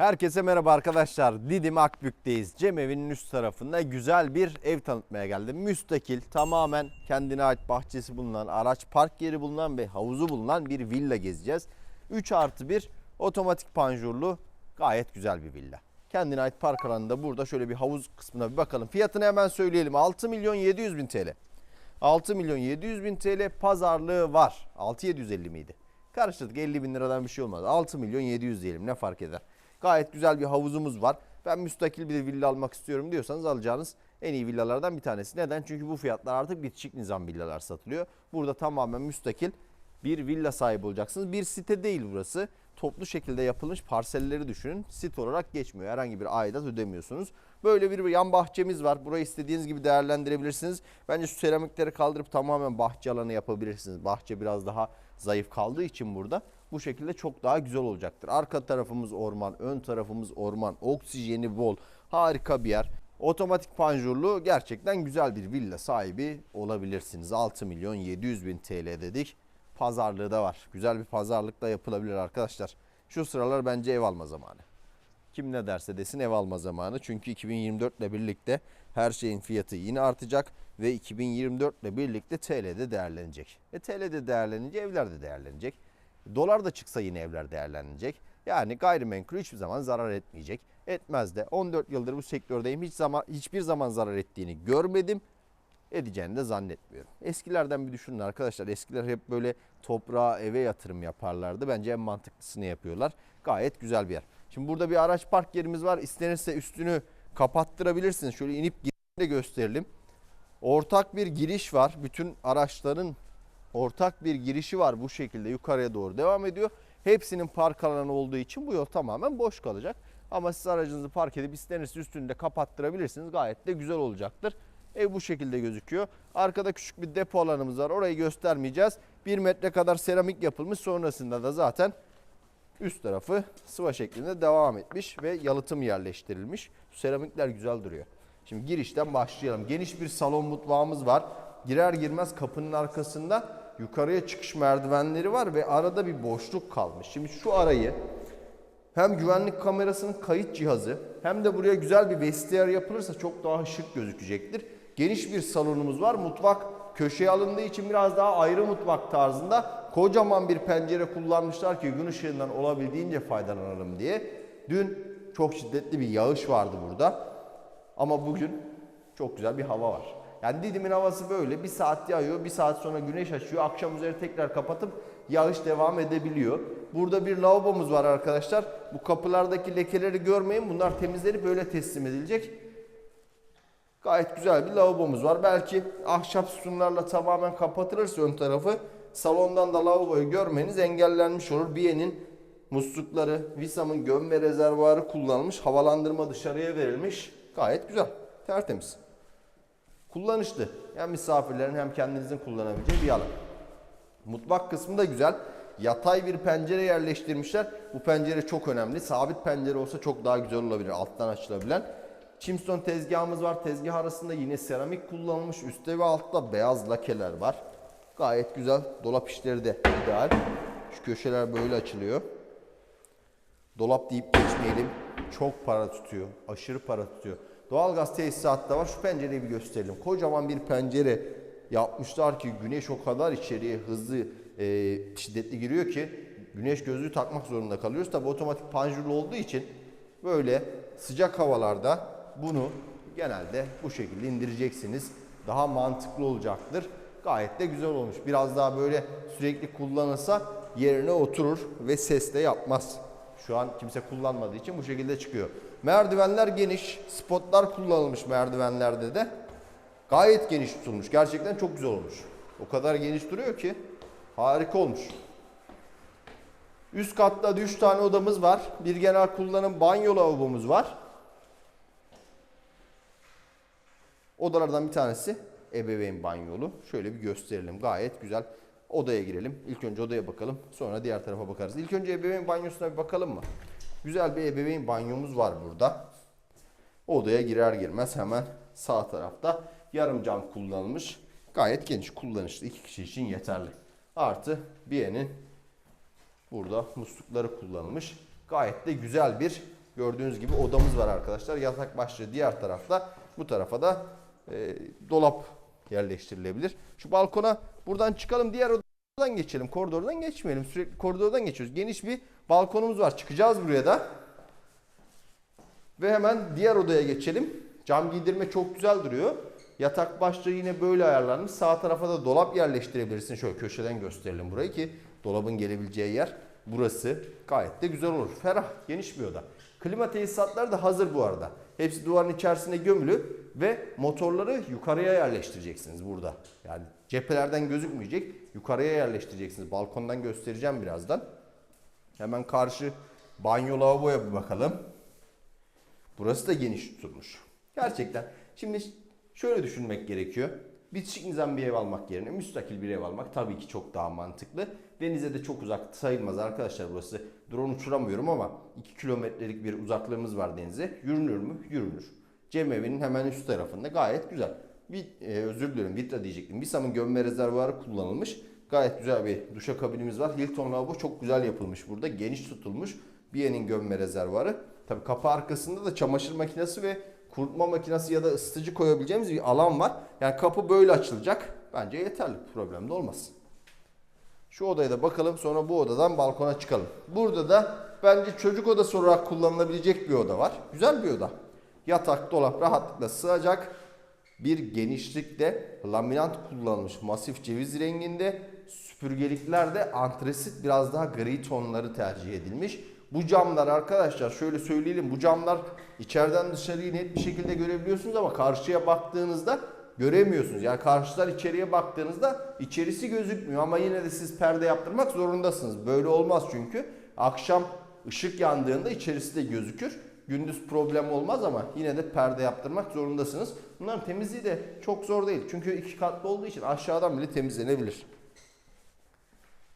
Herkese merhaba arkadaşlar. Didim Akbük'teyiz. Cem evinin üst tarafında güzel bir ev tanıtmaya geldim. Müstakil, tamamen kendine ait bahçesi bulunan, araç park yeri bulunan ve havuzu bulunan bir villa gezeceğiz. 3 artı 1 otomatik panjurlu gayet güzel bir villa. Kendine ait park alanında burada şöyle bir havuz kısmına bir bakalım. Fiyatını hemen söyleyelim. 6 milyon 700 bin TL. 6 milyon 700 bin TL pazarlığı var. 6750 miydi? Karıştırdık 50 bin liradan bir şey olmaz. 6 milyon 700 diyelim ne fark eder. Gayet güzel bir havuzumuz var. Ben müstakil bir villa almak istiyorum diyorsanız alacağınız en iyi villalardan bir tanesi. Neden? Çünkü bu fiyatlar artık bitişik nizam villalar satılıyor. Burada tamamen müstakil bir villa sahibi olacaksınız. Bir site değil burası. Toplu şekilde yapılmış parselleri düşünün. Site olarak geçmiyor. Herhangi bir aidat ödemiyorsunuz. Böyle bir yan bahçemiz var. Burayı istediğiniz gibi değerlendirebilirsiniz. Bence şu seramikleri kaldırıp tamamen bahçe alanı yapabilirsiniz. Bahçe biraz daha zayıf kaldığı için burada bu şekilde çok daha güzel olacaktır. Arka tarafımız orman, ön tarafımız orman, oksijeni bol, harika bir yer. Otomatik panjurlu gerçekten güzel bir villa sahibi olabilirsiniz. 6 milyon 700 bin TL dedik. Pazarlığı da var. Güzel bir pazarlık da yapılabilir arkadaşlar. Şu sıralar bence ev alma zamanı. Kim ne derse desin ev alma zamanı. Çünkü 2024 ile birlikte her şeyin fiyatı yine artacak ve 2024 ile birlikte TL'de değerlenecek. E TL'de değerlenince evler de değerlenecek. Dolar da çıksa yine evler değerlenecek. Yani gayrimenkul hiçbir zaman zarar etmeyecek. Etmez de. 14 yıldır bu sektördeyim. Hiç zaman hiçbir zaman zarar ettiğini görmedim. Edeceğini de zannetmiyorum. Eskilerden bir düşünün arkadaşlar. Eskiler hep böyle toprağa, eve yatırım yaparlardı. Bence en mantıklısını yapıyorlar. Gayet güzel bir yer. Şimdi burada bir araç park yerimiz var. İstenirse üstünü kapattırabilirsiniz. Şöyle inip de gösterelim. Ortak bir giriş var. Bütün araçların ortak bir girişi var bu şekilde yukarıya doğru devam ediyor. Hepsinin park alanı olduğu için bu yol tamamen boş kalacak. Ama siz aracınızı park edip istenirse üstünü kapattırabilirsiniz. Gayet de güzel olacaktır. Ev bu şekilde gözüküyor. Arkada küçük bir depo alanımız var. Orayı göstermeyeceğiz. 1 metre kadar seramik yapılmış. Sonrasında da zaten üst tarafı sıva şeklinde devam etmiş ve yalıtım yerleştirilmiş. Seramikler güzel duruyor. Şimdi girişten başlayalım. Geniş bir salon mutfağımız var. Girer girmez kapının arkasında yukarıya çıkış merdivenleri var ve arada bir boşluk kalmış. Şimdi şu arayı hem güvenlik kamerasının kayıt cihazı hem de buraya güzel bir vestiyer yapılırsa çok daha şık gözükecektir. Geniş bir salonumuz var. Mutfak köşeye alındığı için biraz daha ayrı mutfak tarzında kocaman bir pencere kullanmışlar ki gün ışığından olabildiğince faydalanalım diye. Dün çok şiddetli bir yağış vardı burada. Ama bugün çok güzel bir hava var. Yani Didim'in havası böyle. Bir saat yağıyor, bir saat sonra güneş açıyor. Akşam üzeri tekrar kapatıp yağış devam edebiliyor. Burada bir lavabomuz var arkadaşlar. Bu kapılardaki lekeleri görmeyin. Bunlar temizlenip böyle teslim edilecek. Gayet güzel bir lavabomuz var. Belki ahşap sütunlarla tamamen kapatılırsa ön tarafı salondan da lavaboyu görmeniz engellenmiş olur. Biye'nin muslukları, Visam'ın gömme rezervuarı kullanılmış. Havalandırma dışarıya verilmiş. Gayet güzel. Tertemiz. Kullanışlı. Hem misafirlerin hem kendinizin kullanabileceği bir alan. Mutfak kısmı da güzel. Yatay bir pencere yerleştirmişler. Bu pencere çok önemli. Sabit pencere olsa çok daha güzel olabilir. Alttan açılabilen. Chimstone tezgahımız var. Tezgah arasında yine seramik kullanılmış. Üstte ve altta beyaz lakeler var. Gayet güzel. Dolap işleri de ideal. Şu köşeler böyle açılıyor. Dolap deyip geçmeyelim. Çok para tutuyor. Aşırı para tutuyor. Doğalgaz tesisatı da var. Şu pencereyi bir gösterelim. Kocaman bir pencere yapmışlar ki güneş o kadar içeriye hızlı e, şiddetli giriyor ki güneş gözlüğü takmak zorunda kalıyoruz. Tabi otomatik panjurlu olduğu için böyle sıcak havalarda bunu genelde bu şekilde indireceksiniz. Daha mantıklı olacaktır. Gayet de güzel olmuş. Biraz daha böyle sürekli kullanılsa yerine oturur ve ses de yapmaz. Şu an kimse kullanmadığı için bu şekilde çıkıyor. Merdivenler geniş. Spotlar kullanılmış merdivenlerde de. Gayet geniş tutulmuş. Gerçekten çok güzel olmuş. O kadar geniş duruyor ki harika olmuş. Üst katta 3 tane odamız var. Bir genel kullanım banyo lavabomuz var. Odalardan bir tanesi ebeveyn banyolu. Şöyle bir gösterelim. Gayet güzel. Odaya girelim. İlk önce odaya bakalım. Sonra diğer tarafa bakarız. İlk önce ebeveyn banyosuna bir bakalım mı? Güzel bir ebeveyn banyomuz var burada. Odaya girer girmez hemen sağ tarafta yarım cam kullanılmış. Gayet geniş kullanışlı. iki kişi için yeterli. Artı Biye'nin burada muslukları kullanılmış. Gayet de güzel bir Gördüğünüz gibi odamız var arkadaşlar. Yatak başlığı diğer tarafta. Bu tarafa da e, dolap yerleştirilebilir. Şu balkona buradan çıkalım. Diğer odadan geçelim. Koridordan geçmeyelim. Sürekli koridordan geçiyoruz. Geniş bir balkonumuz var. Çıkacağız buraya da. Ve hemen diğer odaya geçelim. Cam giydirme çok güzel duruyor. Yatak başlığı yine böyle ayarlanmış. Sağ tarafa da dolap yerleştirebilirsin. Şöyle köşeden gösterelim burayı ki dolabın gelebileceği yer burası. Gayet de güzel olur. Ferah, geniş bir oda. Klima tesisatları da hazır bu arada. Hepsi duvarın içerisine gömülü ve motorları yukarıya yerleştireceksiniz burada. Yani cephelerden gözükmeyecek. Yukarıya yerleştireceksiniz. Balkondan göstereceğim birazdan. Hemen karşı banyo lavaboya bir bakalım. Burası da geniş tutulmuş. Gerçekten. Şimdi şöyle düşünmek gerekiyor. Bitişik nizam bir ev almak yerine müstakil bir ev almak tabii ki çok daha mantıklı. Denize de çok uzak sayılmaz arkadaşlar burası. Drone uçuramıyorum ama 2 kilometrelik bir uzaklığımız var denize. Yürünür mü? Yürünür. Cem evinin hemen üst tarafında gayet güzel. Bir, e, özür dilerim Vitra diyecektim. Visam'ın gömme rezervuarı kullanılmış. Gayet güzel bir duşakabinimiz var. Hilton lavabo çok güzel yapılmış burada. Geniş tutulmuş. Biye'nin gömme rezervuarı. Tabii kapı arkasında da çamaşır makinesi ve kurutma makinesi ya da ısıtıcı koyabileceğimiz bir alan var. Yani kapı böyle açılacak. Bence yeterli. Problem de olmaz. Şu odaya da bakalım sonra bu odadan balkona çıkalım. Burada da bence çocuk odası olarak kullanılabilecek bir oda var. Güzel bir oda. Yatak, dolap rahatlıkla sığacak. Bir genişlikte laminat kullanılmış masif ceviz renginde. Süpürgelikler de antresit biraz daha gri tonları tercih edilmiş. Bu camlar arkadaşlar şöyle söyleyelim bu camlar içeriden dışarıyı net bir şekilde görebiliyorsunuz ama karşıya baktığınızda göremiyorsunuz. Yani karşıdan içeriye baktığınızda içerisi gözükmüyor ama yine de siz perde yaptırmak zorundasınız. Böyle olmaz çünkü akşam ışık yandığında içerisi de gözükür. Gündüz problem olmaz ama yine de perde yaptırmak zorundasınız. Bunların temizliği de çok zor değil. Çünkü iki katlı olduğu için aşağıdan bile temizlenebilir.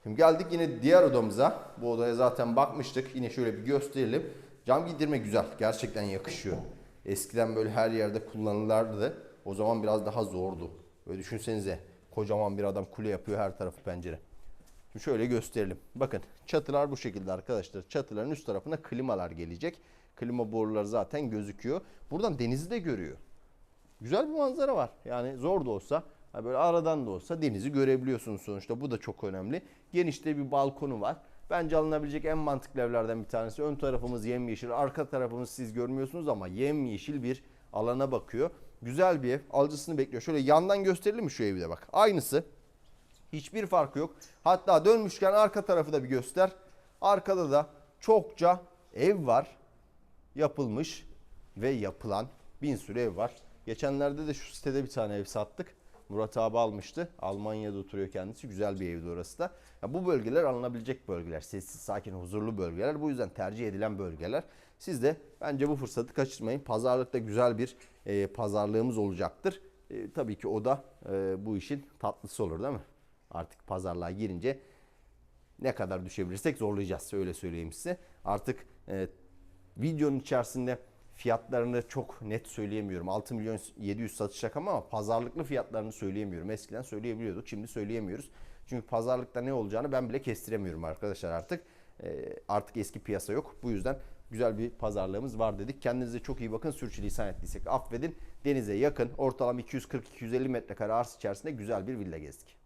Şimdi geldik yine diğer odamıza. Bu odaya zaten bakmıştık. Yine şöyle bir gösterelim. Cam giydirme güzel. Gerçekten yakışıyor. Eskiden böyle her yerde kullanılırdı. O zaman biraz daha zordu. Böyle düşünsenize. Kocaman bir adam kule yapıyor her tarafı pencere. Şimdi şöyle gösterelim. Bakın çatılar bu şekilde arkadaşlar. Çatıların üst tarafına klimalar gelecek. Klima boruları zaten gözüküyor. Buradan denizi de görüyor. Güzel bir manzara var. Yani zor da olsa böyle aradan da olsa denizi görebiliyorsunuz sonuçta. Bu da çok önemli. Genişte bir balkonu var. Bence alınabilecek en mantıklı evlerden bir tanesi. Ön tarafımız yemyeşil, arka tarafımız siz görmüyorsunuz ama yemyeşil bir alana bakıyor. Güzel bir ev. Alıcısını bekliyor. Şöyle yandan gösterelim mi şu evi de bak. Aynısı. Hiçbir farkı yok. Hatta dönmüşken arka tarafı da bir göster. Arkada da çokça ev var. Yapılmış ve yapılan bin sürü ev var. Geçenlerde de şu sitede bir tane ev sattık. Murat abi almıştı. Almanya'da oturuyor kendisi. Güzel bir evdi orası da. Ya bu bölgeler alınabilecek bölgeler. Sessiz, sakin, huzurlu bölgeler. Bu yüzden tercih edilen bölgeler. Siz de bence bu fırsatı kaçırmayın. Pazarlıkta güzel bir e, pazarlığımız olacaktır. E, tabii ki o da e, bu işin tatlısı olur değil mi? Artık pazarlığa girince ne kadar düşebilirsek zorlayacağız. Öyle söyleyeyim size. Artık e, videonun içerisinde fiyatlarını çok net söyleyemiyorum. 6 milyon 700 satış rakamı ama pazarlıklı fiyatlarını söyleyemiyorum. Eskiden söyleyebiliyorduk. Şimdi söyleyemiyoruz. Çünkü pazarlıkta ne olacağını ben bile kestiremiyorum arkadaşlar artık. E, artık eski piyasa yok. Bu yüzden güzel bir pazarlığımız var dedik. Kendinize çok iyi bakın. Sürçülisan ettiysek affedin. Denize yakın ortalama 240-250 metrekare arsa içerisinde güzel bir villa gezdik.